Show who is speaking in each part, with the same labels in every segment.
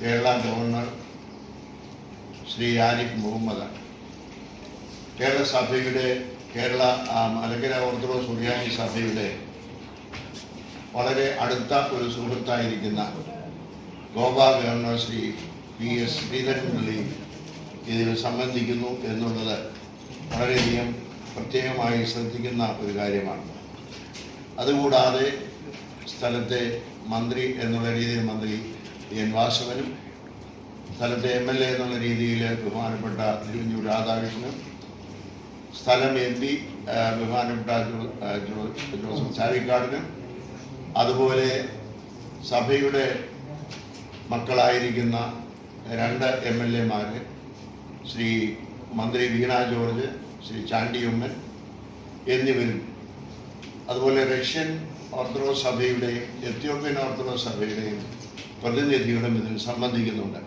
Speaker 1: Kerala governor Shri Arif Muhammad Kerala സഭയുടെ Kerala Malankara orthodox സുറിയാനി സഭയുടെ വളരെ അടുത്ത ഒരു സുഹൃത്തായിരിക്കുന്ന Goa governor Shri P S Sreedharan Pillai ഇതിൽ സംബന്ധിക്കുന്നു എന്നുള്ളത് വളരെയധികം പ്രത്യേകമായി ശ്രദ്ധിക്കുന്ന ഒരു കാര്യമാണ്. അതുകൂടാതെ സ്ഥലത്തെ മന്ത്രി എന്നുള്ള രീതിയിൽ മന്ത്രി എൻ വാസവനും സ്ഥലത്തെ എം എൽ എ എന്നുള്ള രീതിയിൽ ബഹുമാനപ്പെട്ട തിരുവഞ്ചൂർ രാധാകൃഷ്ണനും സ്ഥലം എം പി ബഹുമാനപ്പെട്ട ജോസഫ് ചാവിക്കാടിനും അതുപോലെ സഭയുടെ മക്കളായിരിക്കുന്ന രണ്ട് എം എൽ എമാർ ശ്രീ മന്ത്രി വീണ ജോർജ് ശ്രീ ചാണ്ടിയമ്മൻ എന്നിവരും. അതുപോലെ റഷ്യൻ ഓർത്തഡോക്സ് സഭയുടെയും എത്യോപ്യൻ ഓർത്തഡോക്സ് സഭയുടെയും പ്രതിനിധികളും ഇതിൽ സംബന്ധിക്കുന്നുണ്ട്.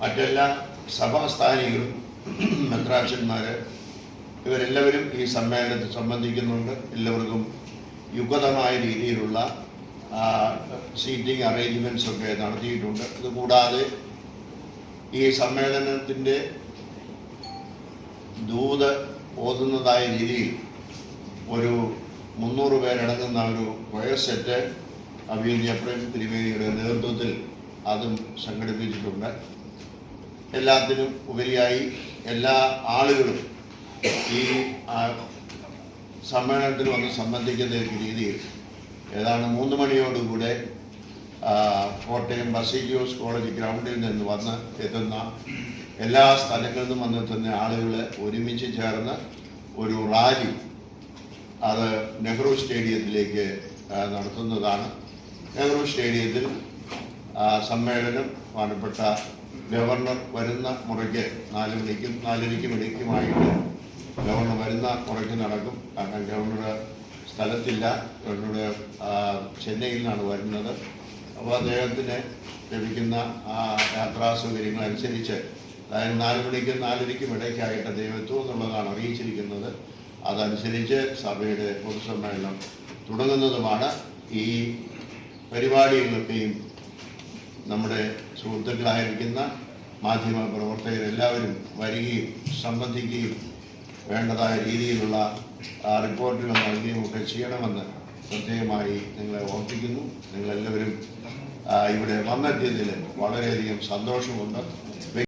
Speaker 1: മറ്റെല്ലാ സഭാസ്ഥാനികളും മെത്രാശന്മാർ ഇവരെല്ലാവരും ഈ സമ്മേളനത്തിൽ സംബന്ധിക്കുന്നുണ്ട്. എല്ലാവർക്കും യുഗതമായ രീതിയിലുള്ള സീറ്റിംഗ് അറേഞ്ച്മെന്റ്സ് ഒക്കെ നടത്തിയിട്ടുണ്ട്. അതുകൂടാതെ ഈ സമ്മേളനത്തിന്റെ ദൂത് ഓതുന്നതായ രീതിയിൽ ഒരു മുന്നൂറ് പേരടങ്ങുന്ന ഒരു കൊയർ അഭിയന്തി എപ്രേം തിരുവേദിയുടെ നേതൃത്വത്തിൽ അതും സംഘടിപ്പിച്ചിട്ടുണ്ട്. എല്ലാത്തിനും ഉപരിയായി എല്ലാ ആളുകളും ഈ സമ്മേളനത്തിൽ വന്ന് സംബന്ധിക്കുന്ന രീതിയിൽ ഏതാണ്ട് മൂന്ന് മണിയോടുകൂടെ കോട്ടയം ബസീജിയോസ് കോളേജ് ഗ്രൗണ്ടിൽ നിന്ന് വന്ന് എത്തുന്ന എല്ലാ സ്ഥലങ്ങളിൽ നിന്നും വന്നെത്തുന്ന ആളുകൾ ഒരുമിച്ച് ചേർന്ന് ഒരു റാലി അത് നെഹ്റു സ്റ്റേഡിയത്തിലേക്ക് നടത്തുന്നതാണ്. നെഹ്റു സ്റ്റേഡിയത്തിൽ സമ്മേളനം പ്രധാനപ്പെട്ട ഗവർണർ വരുന്ന മുറയ്ക്ക് നാല് മണിക്കും നാലരയ്ക്കും ഇടയ്ക്കുമായിട്ട് ഗവർണർ വരുന്ന മുറയ്ക്ക് നടക്കും. കാരണം ഗവർണർ സ്ഥലത്തില്ല. ഗവർണർ ആ, ചെന്നൈയിൽ നിന്നാണ് വരുന്നത്. അപ്പോൾ അദ്ദേഹത്തിന് ലഭിക്കുന്ന യാത്രാ സൗകര്യങ്ങൾ അനുസരിച്ച് അതായത് നാല് മണിക്കും നാലരയ്ക്കും ഇടയ്ക്കായിട്ട് ദൈവത്വം എന്നുള്ളതാണ് അറിയിച്ചിരിക്കുന്നത്. അതനുസരിച്ച് സഭയുടെ പൊതുസമ്മേളനം തുടങ്ങുന്നതുമാണ് ഈ പരിപാടികളിലൊക്കെയും നമ്മുടെ സുഹൃത്തുക്കളായിരിക്കുന്ന മാധ്യമ പ്രവർത്തകരെല്ലാവരും വരികയും സംബന്ധിക്കുകയും വേണ്ടതായ രീതിയിലുള്ള റിപ്പോർട്ടുകൾ നൽകുകയും ഒക്കെ ചെയ്യണമെന്ന് പ്രത്യേകമായി നിങ്ങളെ ഓർപ്പിക്കുന്നു. നിങ്ങളെല്ലാവരും ഇവിടെ വന്നെത്തിയതിൽ വളരെയധികം സന്തോഷമുണ്ട്.